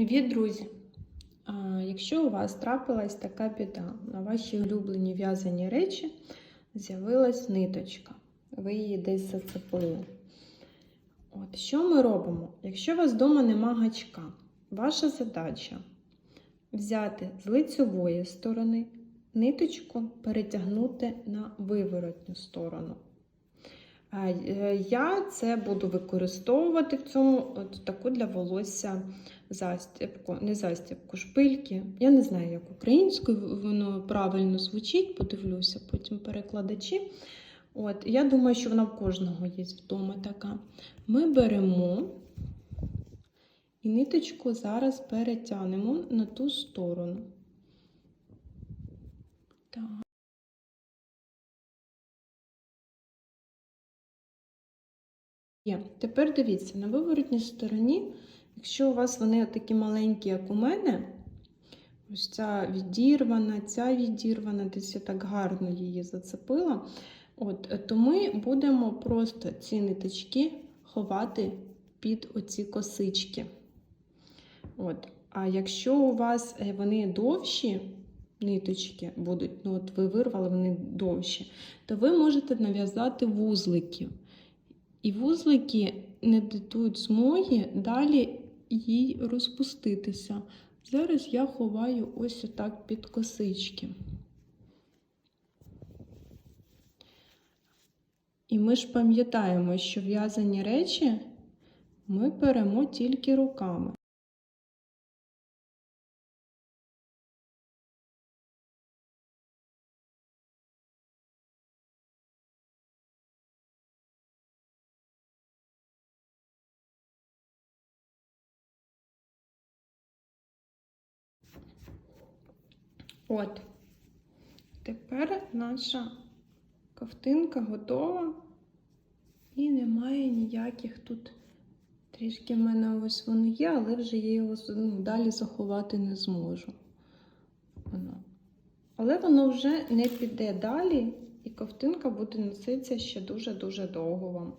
Привіт, друзі! Якщо у вас трапилась така біда, на ваші улюблені в'язані речі з'явилась ниточка, ви її десь зацепили. От, що ми робимо? Якщо у вас вдома нема гачка, ваша задача взяти з лицьової сторони ниточку перетягнути на виворотню сторону. Е, Я це буду використовувати в цьому от таку для волосся застібку, не застібку, шпильки. Я не знаю, як українською воно правильно звучить, подивлюся потім перекладачі. От, Я думаю, що вона в кожного є вдома така. Ми беремо і ниточку зараз перетягнемо на ту сторону. Так. Є. Тепер дивіться, на виворотній стороні, якщо у вас вони такі маленькі, як у мене, ось ця відірвана, ця відірвана, десь я так гарно її зацепила, от, то ми будемо просто ці ниточки ховати під оці косички. От. А якщо у вас е, вони довші, ниточки будуть, ну от ви вирвали вони довші, то ви можете нав'язати вузлики. І вузлики не дадуть змоги далі їй розпуститися. Зараз я ховаю ось отак під косички. І ми ж пам'ятаємо, що в'язані речі ми беремо тільки руками. От. Тепер наша ковтинка готова і немає ніяких тут. Трішки в мене ось воно є, але вже я його ну, далі заховати не зможу. Воно. Але воно вже не піде далі, і ковтинка буде носитися ще дуже-дуже довго вам.